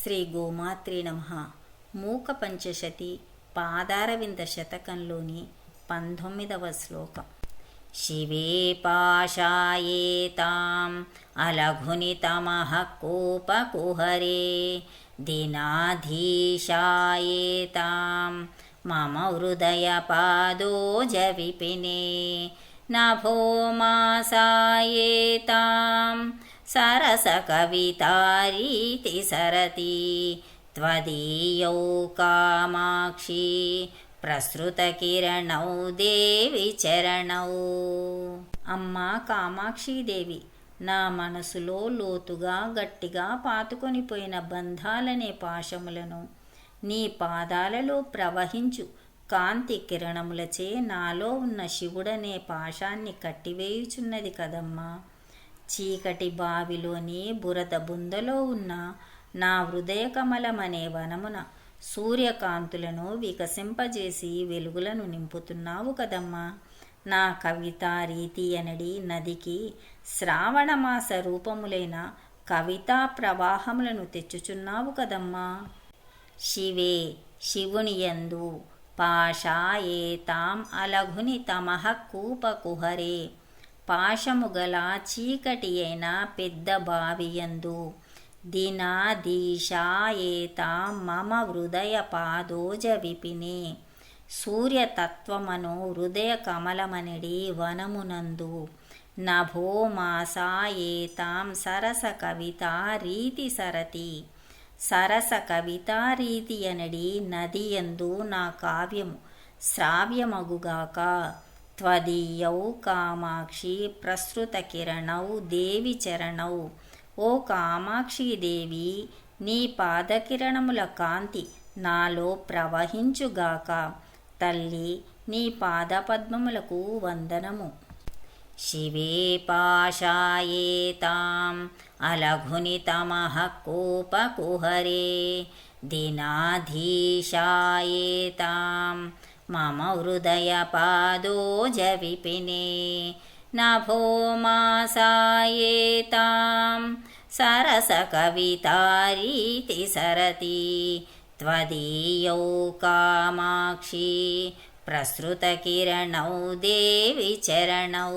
శ్రీ గోమాత్రి నమ మూక పంచశతి పాదారవింద శతకంలోని పంతొమ్మిదవ శ్లోకం శివే పాశాయేతాం అలఘునితమః కోపకుహరే దినాధీశాయేతాం మమ హృదయపాదోజ విపినే నభో మాసాయేతాం సరసకవితారీతి సరతి त्वदीयौ कामाक्षी ప్రసృతకిరణౌ దేవి చరణౌ అమ్మా కామాక్షీదేవి నా మనసులో లోతుగా గట్టిగా పాతుకొనిపోయిన బంధాలనే పాశములను నీ పాదాలలో ప్రవహించు కాంతి కిరణములచే నాలో ఉన్న శివుడనే పాశాన్ని కట్టివేయుచున్నది కదమ్మా చీకటి బావిలోని బురద బుందలో ఉన్న నా హృదయకమలమనే వనమున సూర్యకాంతులను వికసింపజేసి వెలుగులను నింపుతున్నావు కదమ్మా. నా కవిత రీతి అనడి నదికి శ్రావణమాస రూపములైన కవితా ప్రవాహములను తెచ్చుచున్నావు కదమ్మా. శివే శివుని యందు పాషాయేతాం అలఘుని తమహ కూపకుహరే పాశముగల చీకటి అయిన పెద్ద బావియందు. దినాదీశాయేతా మమ హృదయ పాదోజ విపిని. సూర్యతత్వమను హృదయ కమలమనిడి వనమునందు. నభో మాసాయేతాం సరస కవిత రీతి సరతి. సరస కవితా రీతి అనడి నదియందు నా కావ్యము శ్రావ్యమగుగాక. త్వదీయౌ కామాక్షి ప్రసృతకిరణౌ దేవి చరణౌ. ఓ కామాక్షీదేవి నీ పాదకిరణముల కాంతి నాలో ప్రవహించుగాక. తల్లి నీ పాదపద్మములకు వందనము. శివే పాశాయేతాం అలఘునితమః కోపకుహరే. దినాధీశాయేతాం मम हृदयपादोजविपिने नभो मासायेतां सरसकवितारीति सरति त्वदीयौ कामाक्षी प्रसृतकिरणौ देवि चरणौ